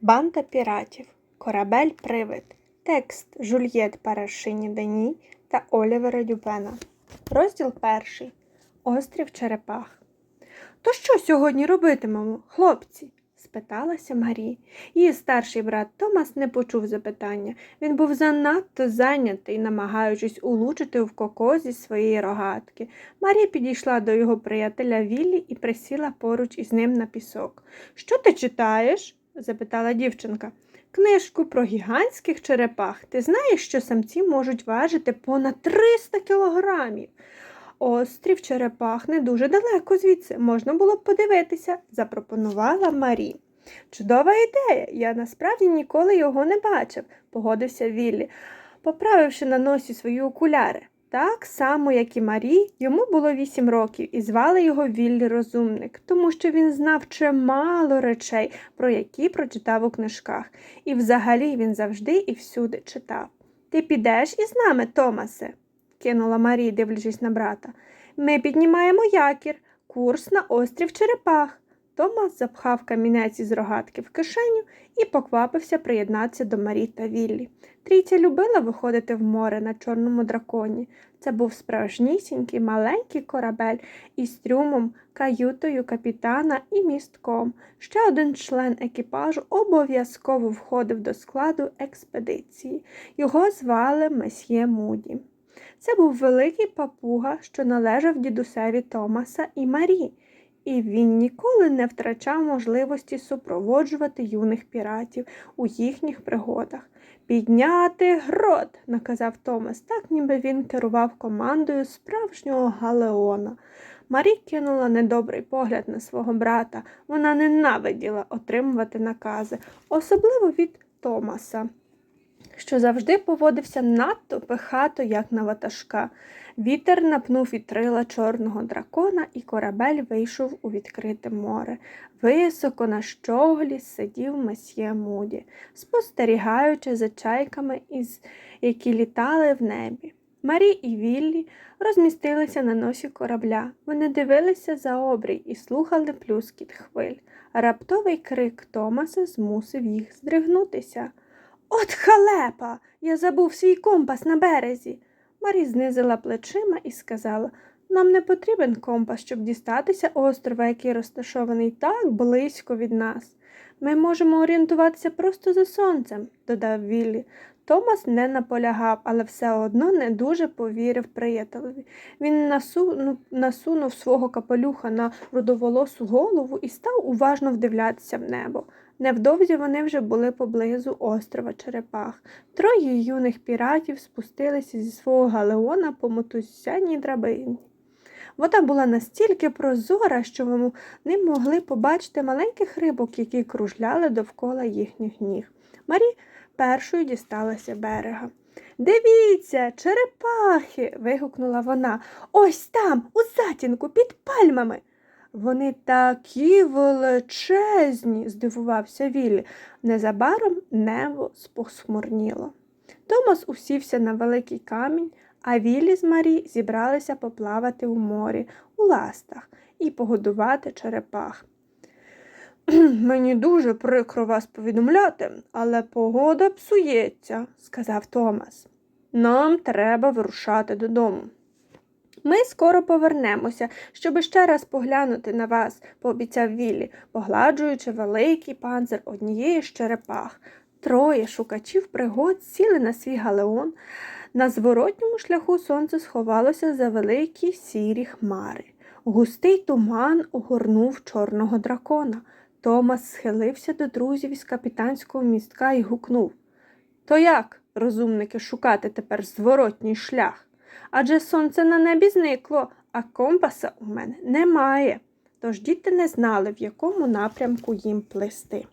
Банда піратів. Корабель Привид. Текст Жульєт Парашині Дані та Олівера Дюпена. Розділ перший. Острів Черепах. То що сьогодні робитимемо, хлопці? спиталася Марі. Її старший брат Томас не почув запитання. Він був занадто зайнятий, намагаючись улучити в кокозі своєї рогатки. Марі підійшла до його приятеля Віллі і присіла поруч із ним на пісок. Що ти читаєш? Запитала дівчинка. Книжку про гігантських черепах. Ти знаєш, що самці можуть важити понад 300 кілограмів. Острів Черепах не дуже далеко звідси, можна було б подивитися, запропонувала Марі. Чудова ідея, я насправді ніколи його не бачив, погодився Віллі, поправивши на носі свої окуляри. Так само, як і Марі, йому було вісім років, і звали його Віллі Розумник, тому що він знав чимало речей, про які прочитав у книжках, і взагалі він завжди і всюди читав. Ти підеш із нами, Томасе? кинула Марі, дивлячись на брата. Ми піднімаємо якір, курс на острів Черепах. Томас запхав камінець із рогатки в кишеню і поквапився приєднатися до Марі та Віллі. Трійця любила виходити в море на чорному драконі. Це був справжнісінький маленький корабель із трюмом, каютою капітана і містком. Ще один член екіпажу обов'язково входив до складу експедиції. Його звали Месьє Муді. Це був великий папуга, що належав дідусеві Томаса і Марі, і він ніколи не втрачав можливості супроводжувати юних піратів у їхніх пригодах. Підняти грот, наказав Томас, так ніби він керував командою справжнього галеона. Марі кинула недобрий погляд на свого брата. Вона ненавиділа отримувати накази, особливо від Томаса що завжди поводився надто пихато, як на ватажка. Вітер напнув вітрила чорного дракона, і корабель вийшов у відкрите море. Високо на щоглі сидів месьє Муді, спостерігаючи за чайками, із, які літали в небі. Марі і Віллі розмістилися на носі корабля. Вони дивилися за обрій і слухали плюскіт хвиль. Раптовий крик Томаса змусив їх здригнутися. От халепа! Я забув свій компас на березі. Марі знизила плечима і сказала нам не потрібен компас, щоб дістатися острова, який розташований так близько від нас. Ми можемо орієнтуватися просто за сонцем, додав Віллі. Томас не наполягав, але все одно не дуже повірив приятелеві. Він насунув, насунув свого капелюха на рудоволосу голову і став уважно вдивлятися в небо. Невдовзі вони вже були поблизу острова Черепах. Троє юних піратів спустилися зі свого галеона по мотузяній драбині. Вода була настільки прозора, що вони могли побачити маленьких рибок, які кружляли довкола їхніх ніг. Марі першою дісталася берега. Дивіться, черепахи. вигукнула вона. Ось там, у затінку, під пальмами. Вони такі величезні, здивувався Віллі. Незабаром небо спохмурніло. Томас усівся на великий камінь, а Віллі з Марі зібралися поплавати у морі, у ластах і погодувати черепах. Мені дуже прикро вас повідомляти, але погода псується, сказав Томас. Нам треба вирушати додому. Ми скоро повернемося, щоб ще раз поглянути на вас, пообіцяв Віллі, погладжуючи великий панцир однієї з черепах. Троє шукачів пригод сіли на свій галеон. На зворотньому шляху сонце сховалося за великі сірі хмари. Густий туман огорнув чорного дракона. Томас схилився до друзів із капітанського містка і гукнув То як, розумники, шукати тепер зворотній шлях? Адже сонце на небі зникло, а компаса у мене немає. Тож діти не знали, в якому напрямку їм плисти.